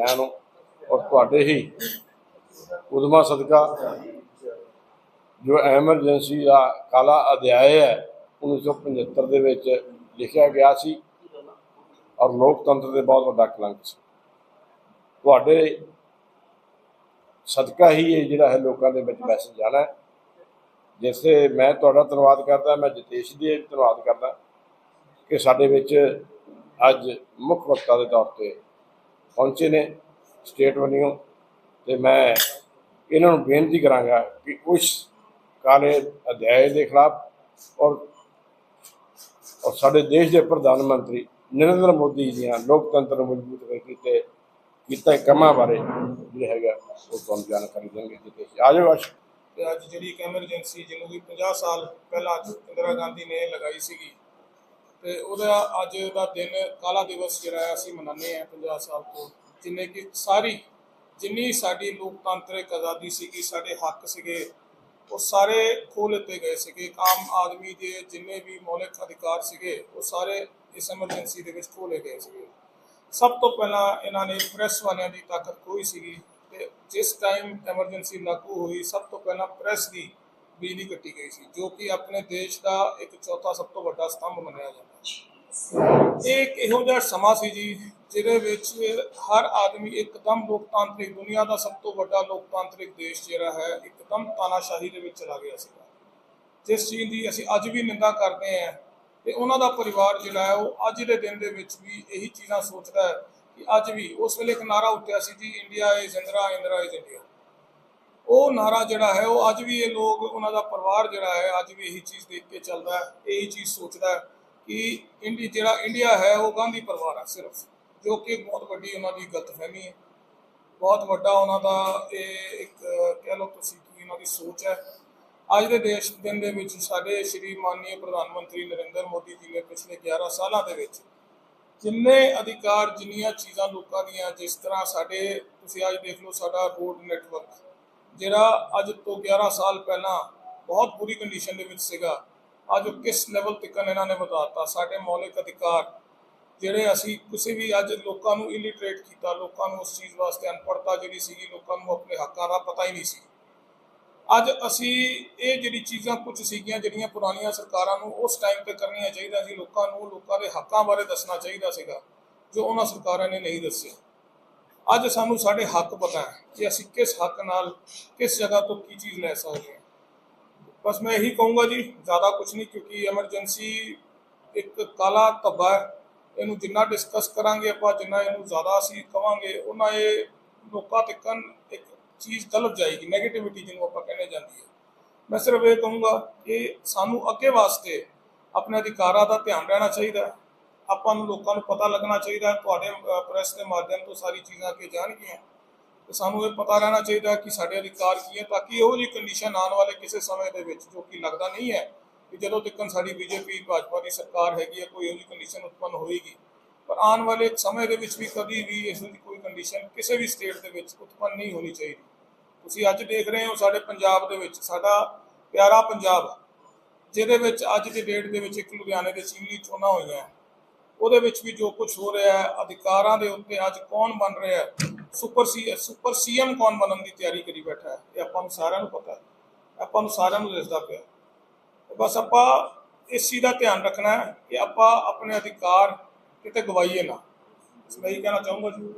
ਮੈਂ ਨੂੰ ਔਰ ਤੁਹਾਡੇ ਹੀ ਉਦਮਾ ਸਦਕਾ ਜੋ ਐਮਰਜੈਂਸੀ ਦਾ ਕਾਲਾ ਅਧਿਆਇ ਹੈ 1975 ਦੇ ਵਿੱਚ ਲਿਖਿਆ ਗਿਆ ਸੀ ਔਰ ਲੋਕਤੰਤਰ ਦੇ ਬਹੁਤ ਵੱਡਾ ਕਲੰਕ ਸੀ। ਤੁਹਾਡੇ ਸਦਕਾ ਹੀ ਇਹ ਜਿਹੜਾ ਹੈ ਲੋਕਾਂ ਦੇ ਵਿੱਚ ਮੈਸੇਜ ਜਾਣਾ ਜਿਸ ਜਿਸੇ ਮੈਂ ਤੁਹਾਡਾ ਧੰਨਵਾਦ ਕਰਦਾ, ਮੈਂ ਜਤੇਸ਼ ਦੀ ਧੰਨਵਾਦ ਕਰਦਾ ਕਿ ਸਾਡੇ ਵਿੱਚ ਅੱਜ ਮੁੱਖ ਵਕਤਾ ਦੇ ਤੌਰ ਤੇ ਪਹੁੰਚੇ ਨੇ ਸਟੇਟ ਵੱਲੋਂ ਤੇ ਮੈਂ ਇਹਨਾਂ ਨੂੰ ਬੇਨਤੀ ਕਰਾਂਗਾ ਕਿ ਉਸ ਕਾਲੇ ਅਧਿਆਇ ਦੇ ਖਿਲਾਫ ਔਰ ਔਰ ਸਾਡੇ ਦੇਸ਼ ਦੇ ਪ੍ਰਧਾਨ ਮੰਤਰੀ ਨਰਿੰਦਰ ਮੋਦੀ ਦੀਆਂ ਲੋਕਤੰਤਰ ਨੂੰ ਮਜ਼ਬੂਤ ਕਰਨ ਕੀਤੇ ਕੀਤਾ ਕੰਮਾਂ ਬਾਰੇ ਜਿਹੜਾ ਹੈਗਾ ਉਹ ਤੁਹਾਨੂੰ ਜਾਣਕਾਰੀ ਦੇਣਗੇ ਜਿੱਤੇ ਆ ਜਾਓ ਅਸ਼ ਤੇ ਅੱਜ ਜਿਹੜੀ ਇੱਕ ਐਮਰਜੈਂਸੀ ਜਿਹਨੂੰ ਕਿ 50 ਸਾਲ ਪਹਿਲਾਂ ਇੰਦਰਾ ਗਾਂਧੀ ਨੇ ਲਗਾਈ ਸੀਗੀ ਤੇ ਉਹਦਾ ਅੱਜ ਦਾ ਦਿਨ ਕਾਲਾ ਦਿਵਸ ਜਿਹੜਾ ਹੈ, ਅਸੀਂ ਮਨਾਉਂਦੇ ਹਾਂ 50 ਸਾਲ ਤੋਂ। ਜਿੰਨੇ ਕਿ ਸਾਰੀ, ਜਿੰਨੀ ਸਾਡੀ ਲੋਕਤੰਤਰਿਕ ਆਜ਼ਾਦੀ ਸੀਗੀ, ਸਾਡੇ ਹੱਕ ਸੀਗੇ, ਉਹ ਸਾਰੇ ਖੋਹ ਲਿੱਤੇ ਗਏ ਸੀਗੇ। ਆਮ ਆਦਮੀ ਦੇ ਜਿੰਨੇ ਵੀ ਮੌਲਿਕ ਅਧਿਕਾਰ ਸੀਗੇ, ਉਹ ਸਾਰੇ ਇਸ ਐਮਰਜੈਂਸੀ ਦੇ ਵਿੱਚ ਖੋਲੇ ਗਏ ਸੀਗੇ। ਸਭ ਤੋਂ ਪਹਿਲਾਂ ਇਹਨਾਂ ਨੇ ਪ੍ਰੈਸ ਵਾਲਿਆਂ ਦੀ ਤਾਕਤ ਕੋਈ ਸੀਗੀ ਤੇ ਜਿਸ ਟਾਈਮ ਐਮਰਜੈਂਸੀ ਲਾਗੂ ਹੋਈ, ਸਭ ਤੋਂ ਪਹਿਲਾਂ ਪ੍ਰੈਸ ਦੀ ਬਿਜਲੀ ਕੱਟੀ ਗਈ ਸੀ, ਜੋ ਕਿ ਆਪਣੇ ਦੇਸ਼ ਦਾ ਇੱਕ ਚੌਥਾ ਸਭ ਤੋਂ ਵੱਡਾ ਸਤੰਭ ਮੰਨਿਆ ਜਾਂਦਾ ਹੈ। ਇਹ ਇੱਕ ਇਹੋ ਜਿਹਾ ਸਮਾਂ ਸੀ ਜੀ, ਜਿਹਦੇ ਵਿੱਚ ਹਰ ਆਦਮੀ ਇੱਕਦਮ ਲੋਕਤਾਂਤਰਿਕ ਦੁਨੀਆ ਦਾ ਸਭ ਤੋਂ ਵੱਡਾ ਲੋਕਤਾਂਤਰਿਕ ਦੇਸ਼ ਜਿਹੜਾ ਹੈ, ਇੱਕਦਮ ਤਾਨਾਸ਼ਾਹੀ ਦੇ ਵਿੱਚ ਚਲਾ ਗਿਆ ਸੀਗਾ। ਜਿਸ ਚੀਜ਼ ਦੀ ਅਸੀਂ ਅੱਜ ਵੀ ਨਿੰਦਾ ਕਰਦੇ ਹਾਂ ਤੇ ਉਹਨਾਂ ਦਾ ਪਰਿਵਾਰ ਜਿਹੜਾ ਹੈ, ਉਹ ਅੱਜ ਦੇ ਦਿਨ ਦੇ ਵਿੱਚ ਵੀ ਇਹੀ ਚੀਜ਼ਾਂ ਸੋਚਦਾ ਹੈ ਕਿ ਅੱਜ ਵੀ ਉਸ ਵੇਲੇ ਇੱਕ ਨਾਰਾ ਉੱਠਿਆ ਸੀ ਜੀ, India is Indira Indira is India. ਉਹ ਨਾਰਾ ਜਿਹੜਾ ਹੈ, ਉਹ ਅੱਜ ਵੀ ਇਹ ਲੋਕ, ਉਹਨਾਂ ਦਾ ਪਰਿਵਾਰ ਜਿਹੜਾ ਹੈ, ਅੱਜ ਵੀ ਇਹੀ ਚੀਜ਼ ਦੇਖ ਕੇ ਚੱਲਦਾ ਹੈ, ਇਹੀ ਚੀਜ਼ ਸੋਚਦਾ ਹੈ ਕਿ ਇੰਡੀ, ਜਿਹੜਾ ਇੰਡੀਆ ਹੈ, ਉਹ ਗਾਂਧੀ ਪਰਿਵਾਰ ਹੈ ਸਿਰਫ, ਜੋ ਕਿ ਬਹੁਤ ਵੱਡੀ ਉਹਨਾਂ ਦੀ ਗਲਤਫਹਿਮੀ ਹੈ। ਬਹੁਤ ਵੱਡਾ ਉਹਨਾਂ ਦਾ ਇਹ ਇੱਕ, ਕਹਿ ਲਓ ਤੁਸੀਂ ਕਿ ਉਹਨਾਂ ਦੀ ਸੋਚ ਹੈ। ਅੱਜ ਦੇ ਦੇਸ਼, ਦਿਨ ਦੇ ਵਿੱਚ ਸਾਡੇ ਸ਼੍ਰੀ ਮਾਨਨੀय ਪ੍ਰਧਾਨ ਮੰਤਰੀ ਨਰਿੰਦਰ ਮੋਦੀ ਜੀ ਨੇ ਪਿਛਲੇ 11 ਸਾਲਾਂ ਦੇ ਵਿੱਚ ਜਿੰਨੇ ਅਧਿਕਾਰ, ਜਿੰਨੀਆਂ ਚੀਜ਼ਾਂ ਲੋਕਾਂ ਦੀਆਂ, ਜਿਸ ਤਰ੍ਹਾਂ ਸਾਡੇ, ਤੁਸੀਂ ਅੱਜ ਦੇਖ ਲਓ ਸਾਡਾ ਰੋਡ ਨੈਟਵਰਕ ਜਿਹੜਾ ਅੱਜ ਤੋਂ 11 ਸਾਲ ਪਹਿਲਾਂ ਬਹੁਤ ਬੁਰੀ ਕੰਡੀਸ਼ਨ ਦੇ ਵਿੱਚ ਸੀਗਾ, ਅੱਜ ਉਹ ਕਿਸ ਲੈਵਲ ਤੱਕ ਇਹਨਾਂ ਨੇ ਵਧਾਤਾ? ਸਾਡੇ ਮੌਲਿਕ ਅਧਿਕਾਰ ਜਿਹੜੇ ਅਸੀਂ ਕਿਸੇ ਵੀ ਅੱਜ ਲੋਕਾਂ ਨੂੰ ਇਲਿਟਰੇਟ ਕੀਤਾ, ਲੋਕਾਂ ਨੂੰ ਉਸ ਚੀਜ਼ ਵਾਸਤੇ ਅਨਪੜਤਾ ਜਿਹੜੀ ਸੀਗੀ, ਲੋਕਾਂ ਨੂੰ ਆਪਣੇ ਹੱਕਾਂ ਦਾ ਪਤਾ ਹੀ ਨਹੀਂ ਸੀ। ਅੱਜ ਅਸੀਂ ਇਹ ਜਿਹੜੀ ਚੀਜ਼ਾਂ ਕੁਝ ਸੀਗੀਆਂ, ਜਿਹੜੀਆਂ ਪੁਰਾਣੀਆਂ ਸਰਕਾਰਾਂ ਨੂੰ ਉਸ ਟਾਈਮ ਤੇ ਕਰਨੀਆਂ ਚਾਹੀਦਾ ਸੀ, ਲੋਕਾਂ ਨੂੰ ਲੋਕਾਂ ਦੇ ਹੱਕਾਂ ਬਾਰੇ ਦੱਸਣਾ ਚਾਹੀਦਾ ਸੀਗਾ, ਜੋ ਉਹਨਾਂ ਸਰਕਾਰਾਂ ਨੇ ਨਹੀਂ ਦੱਸਿਆ। ਅੱਜ ਸਾਨੂੰ ਸਾਡੇ ਹੱਕ ਪਤਾ ਹੈ ਕਿ ਅਸੀਂ ਕਿਸ ਹੱਕ ਨਾਲ, ਕਿਸ ਜਗ੍ਹਾ ਤੋਂ ਕੀ ਚੀਜ਼ ਲੈ ਸਕਦੇ ਹਾਂ। ਬਸ ਮੈਂ ਇਹੀ ਕਹੂੰਗਾ ਜੀ, ਜ਼ਿਆਦਾ ਕੁਝ ਨਹੀਂ, ਕਿਉਂਕਿ ਐਮਰਜੈਂਸੀ ਇੱਕ ਕਾਲਾ ਧੱਬਾ ਹੈ। ਇਹਨੂੰ ਜਿੰਨਾ ਡਿਸਕਸ ਕਰਾਂਗੇ ਆਪਾਂ, ਜਿੰਨਾ ਇਹਨੂੰ ਜ਼ਿਆਦਾ ਅਸੀਂ ਕਵਾਂਗੇ ਉਹਨਾਂ ਇਹ ਲੋਕਾਂ ਤੱਕਨ ਇੱਕ ਚੀਜ਼ ਗਲਤ ਜਾਏਗੀ 네ਗੇਟਿਵਿਟੀ ਜਿਹਨੂੰ ਆਪਾਂ ਕਹਿੰਦੇ ਜਾਂਦੀ ਹੈ। ਮੈਂ ਸਿਰਫ ਇਹ ਕਹੂੰਗਾ ਕਿ ਸਾਨੂੰ ਅੱਗੇ ਵਾਸਤੇ ਆਪਣੇ ਅਧਿਕਾਰਾਂ ਦਾ ਧਿਆਨ ਰਹਿਣਾ ਚਾਹੀਦਾ ਹੈ। ਆਪਾਂ ਨੂੰ ਲੋਕਾਂ ਨੂੰ ਪਤਾ ਲੱਗਣਾ ਚਾਹੀਦਾ ਤੁਹਾਡੇ ਪ੍ਰੈਸ ਦੇ ਮਾਧਿਅਮ ਤੋਂ ਸਾਰੀ ਚੀਜ਼ਾਂ ਅੱਗੇ ਜਾਣਗੀਆਂ। ਤੇ ਸਾਨੂੰ ਇਹ ਪਤਾ ਰਹਿਣਾ ਚਾਹੀਦਾ ਕਿ ਸਾਡੇ ਅਧਿਕਾਰ ਕੀ ਹੈ, ਤਾਂ ਕਿ ਇਹੋ ਜਿਹੀ ਕੰਡੀਸ਼ਨ ਆਉਣ ਵਾਲੇ ਕਿਸੇ ਸਮੇਂ ਦੇ ਵਿੱਚ ਜੋ ਕਿ ਲੱਗਦਾ ਨਹੀਂ ਹੈ ਕਿ ਜਦੋਂ ਤੱਕ ਸਾਡੀ ਬੀਜੇਪੀ, ਭਾਜਪਾ ਦੀ ਸਰਕਾਰ ਹੈਗੀ ਹੈ, ਕੋਈ ਇਹੋ ਜਿਹੀ ਕੰਡੀਸ਼ਨ ਉਤਪੰਨ ਹੋਏਗੀ। ਪਰ ਆਉਣ ਵਾਲੇ ਸਮੇਂ ਦੇ ਵਿੱਚ ਵੀ ਕਦੀ ਵੀ ਇਸ ਦੀ ਕੋਈ ਕੰਡੀਸ਼ਨ ਕਿਸੇ ਵੀ ਸਟੇਟ ਦੇ ਵਿੱਚ ਉਤਪੰਨ ਨਹੀਂ ਹੋਣੀ ਚਾਹੀਦੀ। ਤੁਸੀਂ ਅੱਜ ਦੇਖ ਰਹੇ ਹੋ ਸਾਡੇ ਪੰਜਾਬ ਦੇ ਵਿੱਚ, ਸਾਡਾ ਪਿਆਰਾ ਪੰਜਾਬ, ਜਿਹਦੇ ਵਿੱਚ ਅੱਜ ਦੀ ਡੇਟ ਦੇ ਵਿੱਚ ਇੱਕ ਲੁਧਿਆਣੇ ਦੇ ਚੀਮਲੀ ਚੋਣਾਂ ਹੋਈਆਂ। ਉਹਦੇ ਵਿੱਚ ਵੀ ਜੋ ਕੁਝ ਹੋ ਰਿਹਾ ਹੈ, ਅਧਿਕਾਰਾਂ ਦੇ ਉੱਤੇ ਅੱਜ ਕੌਣ ਬਣ ਰਿਹਾ ਹੈ? ਸੁਪਰ ਸੀ ਸੁਪਰ ਸੀਐਮ ਕੌਣ ਬਣਨ ਦੀ ਤਿਆਰੀ ਕਰੀ ਬੈਠਾ ਹੈ? ਇਹ ਆਪਾਂ ਨੂੰ ਸਾਰਿਆਂ ਨੂੰ ਪਤਾ ਹੈ। ਆਪਾਂ ਨੂੰ ਸਾਰਿਆਂ ਨੂੰ ਦਿਸਦਾ ਪਿਆ ਬਸ ਆਪਾਂ ਇਸ ਚੀਜ਼ ਦਾ ਧਿਆਨ ਰੱਖਣਾ ਹੈ ਕਿ ਆਪਾਂ ਆਪਣੇ ਅਧਿਕਾਰ ਕਿਤੇ ਗਵਾਈਏ ਨਾ। ਇਸ ਇਹ ਕਹਿਣਾ ਚਾਹੂੰਗਾ ਜੀ।